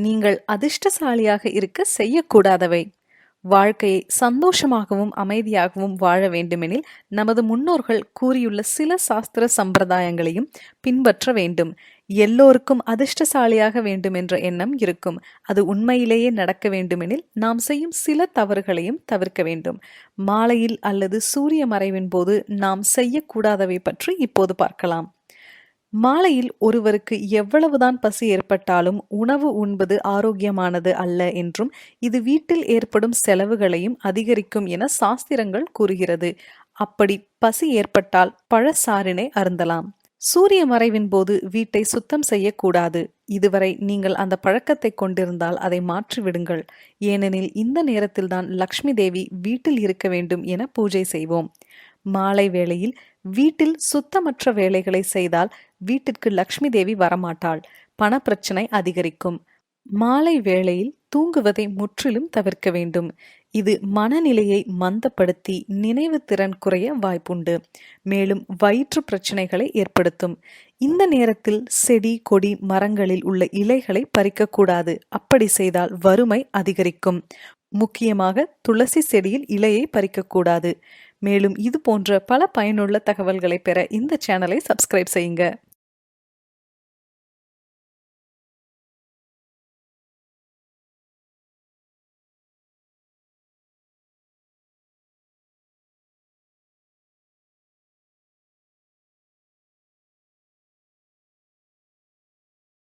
நீங்கள் அதிர்ஷ்டசாலியாக இருக்க செய்யக்கூடாதவை. வாழ்க்கையை சந்தோஷமாகவும் அமைதியாகவும் வாழ வேண்டுமெனில் நமது முன்னோர்கள் கூறியுள்ள சில சாஸ்திர சம்பிரதாயங்களையும் பின்பற்ற வேண்டும். எல்லோருக்கும் அதிர்ஷ்டசாலியாக வேண்டும் என்ற எண்ணம் இருக்கும். அது உண்மையிலேயே நடக்க வேண்டுமெனில் நாம் செய்யும் சில தவறுகளையும் தவிர்க்க வேண்டும். மாலையில் அல்லது சூரிய மறைவின் போது நாம் செய்யக்கூடாதவை பற்றி இப்போது பார்க்கலாம். மாலையில் ஒருவருக்கு எவ்வளவுதான் பசி ஏற்பட்டாலும் உணவு உண்பது ஆரோக்கியமானது அல்ல என்றும் இது வீட்டில் ஏற்படும் செலவுகளையும் அதிகரிக்கும் என சாஸ்திரங்கள் கூறுகிறது. அப்படி பசி ஏற்பட்டால் பழச்சாறினை அருந்தலாம். சூரிய மறைவின் போது வீட்டை சுத்தம் செய்யக்கூடாது. இதுவரை நீங்கள் அந்த பழக்கத்தை கொண்டிருந்தால் அதை மாற்றிவிடுங்கள். ஏனெனில் இந்த நேரத்தில்தான் லக்ஷ்மி தேவி வீட்டில் இருக்க வேண்டும் என பூஜை செய்வோம். மாலை வேளையில் வீட்டில் சுத்தமற்ற வேலைகளை செய்தால் வீட்டிற்கு லக்ஷ்மி தேவி வரமாட்டாள். பணப்பிரச்சனை அதிகரிக்கும். மாலை வேளையில் தூங்குவதை முற்றிலும் தவிர்க்க வேண்டும். இது மனநிலையை மந்தப்படுத்தி நினைவு திறன் குறைய வாய்ப்புண்டு. மேலும் வயிற்று பிரச்சனைகளை ஏற்படுத்தும். இந்த நேரத்தில் செடி கொடி மரங்களில் உள்ள இலைகளை பறிக்கக்கூடாது. அப்படி செய்தால் வறுமை அதிகரிக்கும். முக்கியமாக துளசி செடியில் இலையை பறிக்கக்கூடாது. மேலும் இது போன்ற பல பயனுள்ள தகவல்களை பெற இந்த சேனலை சப்ஸ்கிரைப் செய்யுங்க.